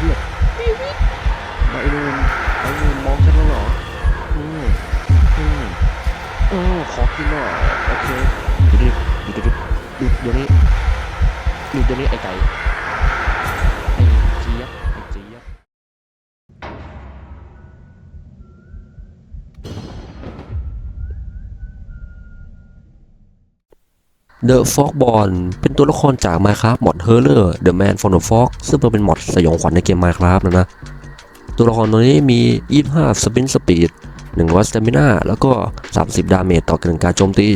เพื่อนไอ้นู่นไอ้นู่นมองฉันแล้วเหรออืมอืมอืมขอกินหน่อยโอเคหยุดดิหยุดหยุดหยุดหยุดเดี๋ยวนี้หยุดเดี๋ยวนี้ไอ้ไก่ The Fogborn เป็นตัวละครจาก Minecraft มอด Horror The Man from the Fog ซึ่งเป็นมอดสยองขวัญในเกม Minecraft นะนะ ตัวละครตัวนี้มี 25 Spin Speed 100 Stamina แล้วก็ 30 ดาเมจต่อการการโจมตี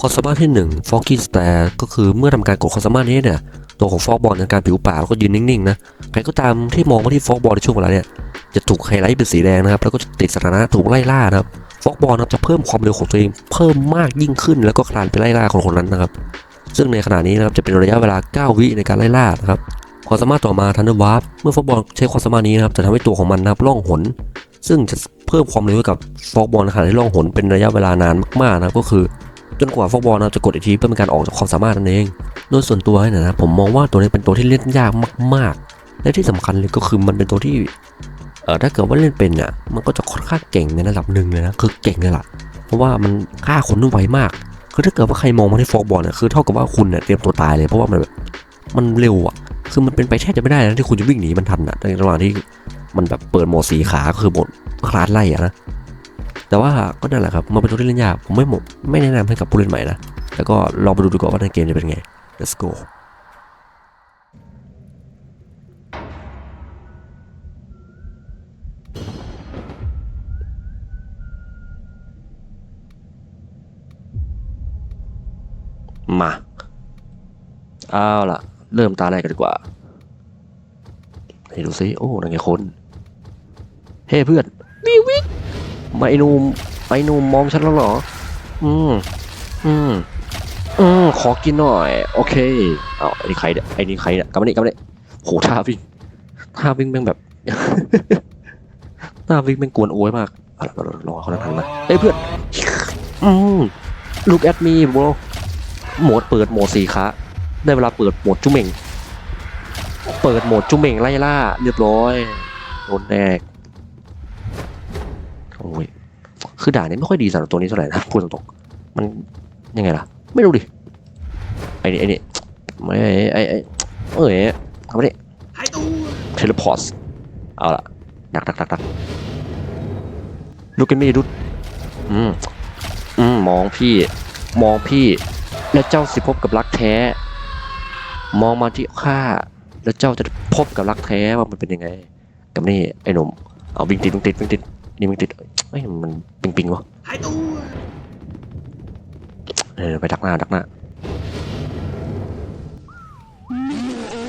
ความสามารถที่ 1 Foggy Stare ก็คือเมื่อทำการกดความสามารถนี้เนี่ย ตัวของ Fogborn จะการผิวปากแล้วก็ยืนนิ่งๆนะใครก็ตามที่มองมาที่ Fogborn ในช่วงเวลาเนี่ยจะถูกไฮไลท์เป็นสีแดงนะครับ แล้วก็จะติดสถานะถูกไล่ล่านะครับ ฟอกบอลนะครับจะเพิ่มความเร็วของตัวเองเพิ่มมากยิ่งขึ้น แล้วก็คลานไปไล่ล่าคนคนนั้นนะครับ ซึ่งในขณะนี้นะครับจะเป็นระยะเวลา 9 วิในการไล่ล่านะครับความสามารถต่อมาทันเดอร์วาร์ปเมื่อฟอกบอลใช้ความสามารถนี้นะครับจะทำให้ตัวของมันนะครับล่องหน ซึ่งจะเพิ่มความเร็วกับฟอกบอลในขณะที่ล่องหนเป็นระยะเวลานานมากๆนะครับก็คือจนกว่าฟอกบอลนะครับจะกดอีกทีเพื่อเป็นการออกจากความสามารถนั่นเอง โดยส่วนตัวเนี่ยนะผมมองว่าตัวนี้เป็นตัวที่เล่นยากมาก ๆ และที่สำคัญเลยก็คือมันเป็นตัวที่ เออถ้าเกิดว่าเล่นเป็นเนี่ยมันก็จะค่อนข้างเก่งในระดับหนึ่งเลยนะคือเก่งเลยล่ะ เพราะว่ามันฆ่าคนได้ไวมาก คือถ้าเกิดว่าใครมองมาที่ฟอกบอลเนี่ยคือเท่ากับว่าคุณเนี่ยเตรียมตัวตายเลยเพราะว่ามันแบบมันเร็วอะ คือมันเป็นไปแทบจะไม่ได้นะที่คุณจะวิ่งหนีมันทันอะในระหว่างที่มันแบบเปิดโหมดสีขาก็คือโหมดคลาสไล่อะนะแต่ว่าก็นั่นแหละครับมันเป็นตัวที่เล่นยากผมไม่หมดไม่แนะนำให้กับผู้เล่นใหม่นะแต่ก็ลองไปดูดีกว่าว่าในเกมจะเป็นไง let's go มาเอาล่ะ เริ่มตาแรกกันดีกว่าให้ดูซิโอ้นั่นไงคน เฮ้เพื่อนวิวิกมาไอ้นุ่มไอ้นุ่มมองฉันแล้วเหรอ อืม อืม อืม ขอกินหน่อย โอเค เอาไอ้นี่ใครเนี่ยไอ้นี่ใครเนี่ยกลับมานี่กลับมานี่โหท่าวิ่งท่าวิ่งแม่งแบบท่าวิ่งแม่งกวนโอ้ยมากอาล่ะรอเขาทันนะเอ้ยเพื่อน อืม look at me bro โหมดเปิดโหมดสีขาได้เวลาเปิดโหมดจุ่มเม่ง เปิดโหมดจุ่มเม่งไล่ล่า เรียบร้อยโดนแดกโอ้ยคือด่านนี้ไม่ค่อยดีสำหรับตัวนี้เท่าไหร่นะพูดตรงๆมันยังไงล่ะ ไม่รู้ดิไอ้นี่ไอ้นี่ไม่ไอ้ไอ้ไอ้เอ้ยทำไมนี่เทเลพอร์ตเอาละดักดักดักดักลูกกันไม่ดุดอืมอืมมองพี่ มองพี่ และเจ้าสิพบกับรักแท้ มองมาที่ข้าแล้วเจ้าจะพบกับรักแท้ว่ามันเป็นยังไง กับนี่ไอ้หนุ่มเอาวิ่งติดวิ่งติดวิ่งติดนี่วิ่งติดเอ้ยมันปิงปิงวะเออไปดักหน้าดักหน้า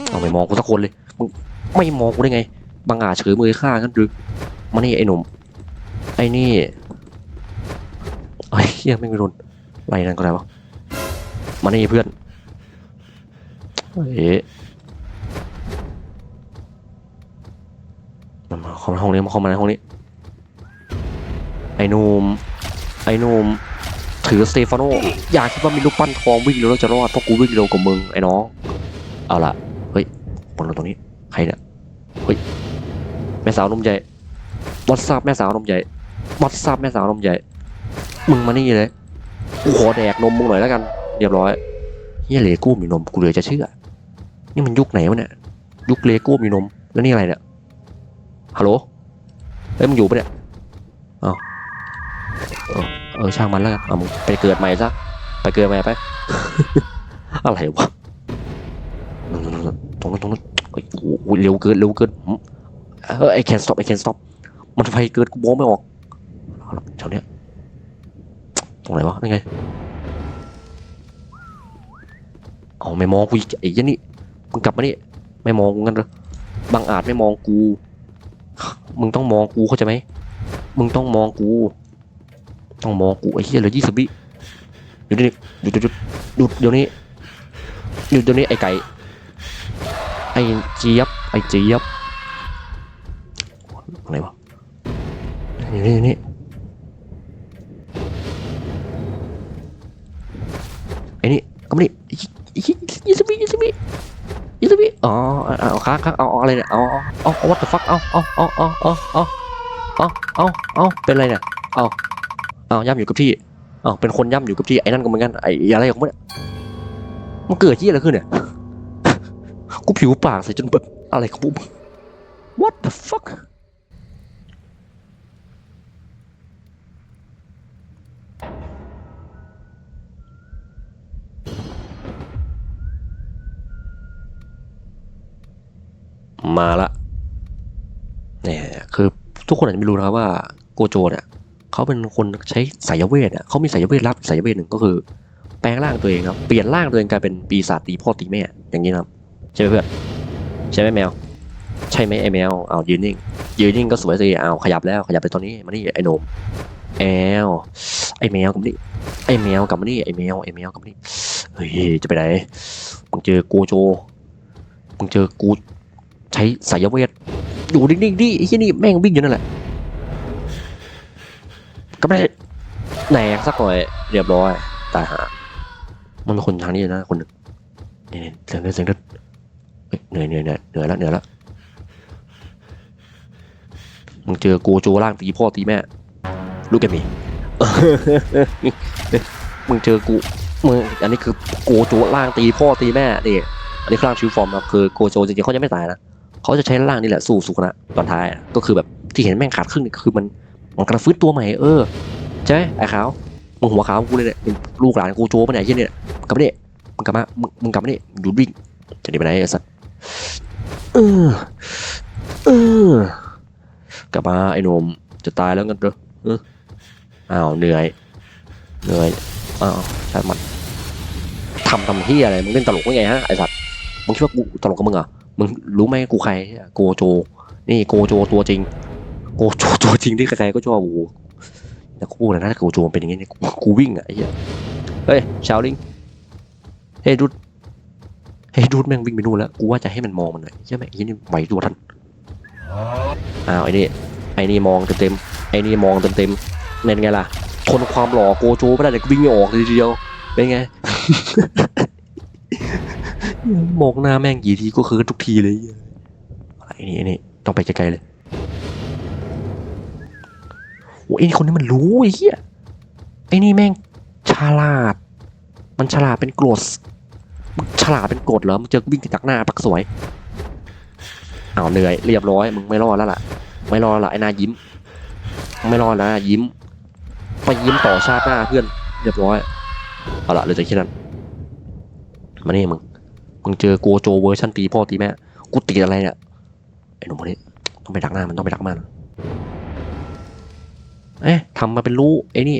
เอาไม่มองกูสักคนเลยมึงไม่มองกูได้ไงบังอาจเฉยมือฆ่ากันหรือมานี่ไอ้หนุ่มไอ้นี่ไอ้ยเฮียไม่มีรุนไรนั่นก็ได้วะ มานี่เพื่อน เอ๊ะมาเข้ามาห้องนี้มาเข้ามาในห้องนี้ ไอ้นุ่มไอ้นุ่มถือสเตฟานโนอย่าคิดว่ามีลูกปั้นทองวิ่งเร็วแล้วจะรอดเพราะกูวิ่งเร็วกว่ามึงไอ้น้อง เอาล่ะ เฮ้ยบนเราตรงนี้ ใครเนี่ย เฮ้ย แม่สาวนมใหญ่วัดทราบแม่สาวนมใหญ่วัดทราบแม่สาวนมใหญ่ มึงมานี่เลย กูขอแดกนมมึงหน่อยแล้วกัน เรียบร้อยเฮียเลโก้มีนมกูเลยจะเชื่อ นี่มันยุคไหนวะเนี่ย ยุคเลโก้มีนม แล้วนี่อะไรเนี่ย ฮัลโหลเอ้ยมึงอยู่ปะเนี่ยอ้าวเออเออช่างมันแล้วกันเอามึงไปเกิดใหม่ซะ ไปเกิดใหม่ไป อะไรวะ ตรงนั้นตรงนั้นเฮ้ยโอ้โหเร็วเกินเร็วเกินเออไอแคนสต็อปไอแคนสต็อปมันไฟเกินกูมองไม่ออกเอาละแถวเนี้ยตรงไหนวะนี่ไง เอาไม่มองกูอีกไอ้ยันนี่มึงกลับมานี่ไม่มองกูงั้นเหรอบางอาจไม่มองกู มึงต้องมองกูเข้าใจไหมมึงต้องมองกู ต้องมองกูไอ้เหี้ยเหลือยี่สิบวิหยุดนี่หยุดหยุดหยุดหยุดเดี๋ยวนี้หยุดเดี๋ยวนี้ไอ้ไก่ไอ้เจี๊ยบไอ้เจี๊ยบอะไรวะนี่นี่นี่ไอ้นี่ก็มานี่ ยี่สิบวิยี่สิบวิยูทูบอ๋อเอาค้างค้างเอาอะไรเนี่ยเอาเอาเอา what the fuck เอาเอาเอาเอาเอาเอาเอาเอาเอาเป็นอะไรเนี่ยเอาเอาย่ำอยู่กับที่เอาเป็นคนย่ำอยู่กับที่ไอ้นั่นก็เหมือนกันไอ้อะไรของมันมันเกิดที่อะไรขึ้นเนี่ยกูผิวปากใส่จนแบบอะไรของมึง what the fuck มาละเนี่ยคือทุกคนอาจจะไม่รู้นะครับว่าโกโจเนี่ยเขาเป็นคนใช้สายเวทอะเขามีสายเวทลับสายเวทหนึ่งก็คือ แปลงร่างตัวเองครับเปลี่ยนร่างตัวเองกลายเป็นปีศาจตีพ่อตีแม่อย่างนี้นะครับใช่ไหมเพื่อนใช่ไหมแมว ใช่ไหมไอแมวเอายืนนิ่งยืนนิ่งก็สวยสิเอาขยับแล้วขยับไปตอนนี้มานี่ไอหนุ่มแอลไอแมวกับนี่ไอแมวกับมานี่ไอแมวไอแมวกับนี่เฮ้ยจะไปไหนมึงเจอโกโจมึงเจอกู ใช้สายเวทอยู่นิ่งๆดิไอ้ที่นี่แม่งวิ่งอยู่นั่นแหละก็ไม่ได้แหนสักหน่อยเรียบร้อยตายหา มันเป็นคนทางนี่นะคนหนึ่งนี่ๆเสียงเดินเสียงเดินเฮ้ยเหนื่อยเหนื่อยเหนื่อยเหนื่อยแล้วเหนื่อยแล้วมึงเจอโกโจร่างตีพ่อตีแม่ลูกแกมีมึงเจอกูมึงอันนี้คือโกโจร่างตีพ่อตีแม่นี่อันนี้คือร่างชิวฟอร์มนะครับคือโกโจจริงๆเขาจะไม่ตายนะ เขาจะใช้ร่างนี่แหละสู้สุกนะตอนท้ายก็คือแบบที่เห็นแม่งขาดครึ่งนี่คือมันมันกระฟื้นตัวใหม่เออใช่ไหมไอ้ขาวมึงหัวขาวกูเลยเนี่ยเป็นลูกหลานกูโจ้ปะเนี่ยเหี้ยเนี่ยกลับมาเนี่ยมึงกลับมามึงมึงกลับมาเนี่ยอยู่วิ่งจะหนีไปไหนไอ้สัสเออเออกลับมาไอ้หนุ่มจะตายแล้วกันเหรอเอออ้าวเหนื่อยเหนื่อยอ้าวใช่มันทำทำเฮียอะไรมึงเล่นตลกได้ไงฮะไอ้สัตว์มึงคิดว่ากูตลกกับมึงเหรอ มึงรู้ไหมกูใครโกโจ นี่โกโจตัวจริง โกโจตัวจริงที่ใครๆก็ชอบโอ้โหแต่กูพูดเลยนะถ้าโกโจมันเป็นอย่างงี้เนี่ยกูวิ่งอะไอ้เหี้ยเฮ้ยชาวลิงเฮ้ยดูดเฮ้ยดูดแม่งวิ่งไปนู่นแล้วกูว่าจะให้มันมองมันหน่อยใช่ไหมไอ้นี่ไหวตัวทันอ้าวไอ้นี่ไอ้นี่มองเต็มๆไอ้นี่มองเต็มๆเป็นไงล่ะทนความหล่อโกโจไม่ได้เลยกูวิ่งไม่ออกเลยทีเดียวเป็นไง มองหน้าแม่งกี่ทีก็คือทุกทีเลยไอ้นี่ไอ้นี่ต้องไปไกลๆเลยโอ้ยไอ้นี่คนนี้มันรู้ไอ้เหี้ยไอ้นี่แม่งฉลาด มันฉลาดเป็นกรดมึงฉลาดเป็นกรดเหรอมึงเจอวิ่งติดตักหน้าปักสวยอ้าวเหนื่อยเรียบร้อยมึงไม่รอดแล้วล่ะ ไม่รอดละไอ้นายิ้ม ไม่รอดแล้วยิ้มไปยิ้มต่อชาติหน้าเพื่อนเรียบร้อยเอาละเลยจะแค่นั้นมานี่มึง มึงเจอโกโจเวอร์ชันตีพ่อตีแม่ กูตีอะไรเนี่ย ไอ้หนุ่มคนนี้ต้องไปดักหน้ามันต้องไปดักมันเอ๊ะทำมาเป็นรู้ไอ้นี่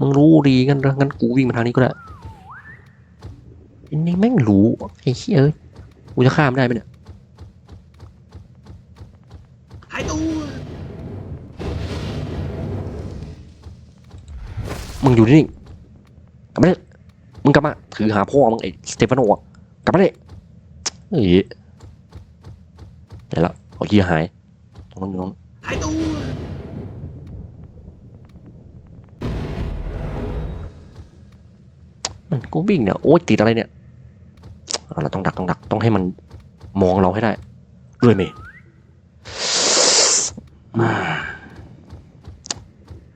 มึงรู้ดีงั้นเหรองั้นกูวิ่งมาทางนี้ก็ได้ไอ้นี่แม่งรู้ไอ้เหี้ยเอ้ยกูจะข้ามได้ไหมเนี่ยหายตัวมึงอยู่นี่กลับมาเนี่ยมึงกลับมาถือหาพ่อมึงไอ้สเตฟานโอะ มาเนี่ยเฮ้ยเดี๋ยวละเอาเหี้ยหายตรงนั้นตรงนั้นหายตัวมันก็วิ่งเนี่ยโอ๊ยติดอะไรเนี่ยเอาเราต้องดักต้องดักต้องให้มันมองเราให้ได้ด้วยเมย์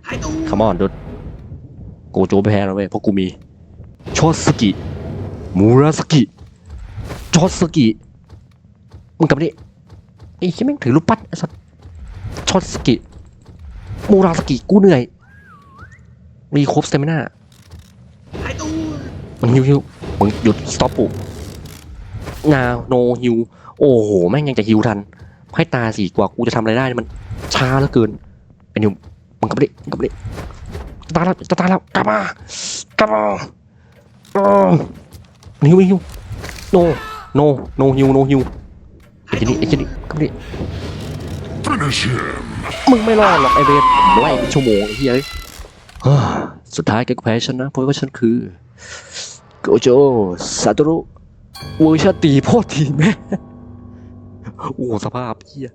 หายตัวคามอนดุดโกโจไปแพ้แล้วเว้ยเพราะกูมีชอสกิ มูราสกิช อสกิมึงกลับนี่ไอ้ที่แม่งถือลูกปั้นไอ้สัสชอสกิมูราสกิกูเหนื่อย มีครบสเตมิน่าหายตัวมึงฮิวฮิวมึงหยุดสต็อปปุ๊นาโนฮิวโอ้โห แม่งยังจะฮิวทัน ให้ตาสิกว่ากูจะทำอะไรได้ มันช้าเหลือเกินไอ้นิวมึงกลับมาดิมึงกลับมาดิจะตายแล้วจะตายแล้วกลับมากลับมาอ๋อฮิวฮิวโน โนโนฮิวโนฮิวไอ้ชนิดไอ้ชนิดกับดิมึงไม่รอดหรอกไอเบสไล่เป็ชั่วโมงไอ้เฮ้ยสุดท้ายแกก็แพ้ฉันนะเพราะว่าฉันคือโกโจซาโตรุเวอร์ชันตีพ่อทีแม่โอ้สภาพเฮีย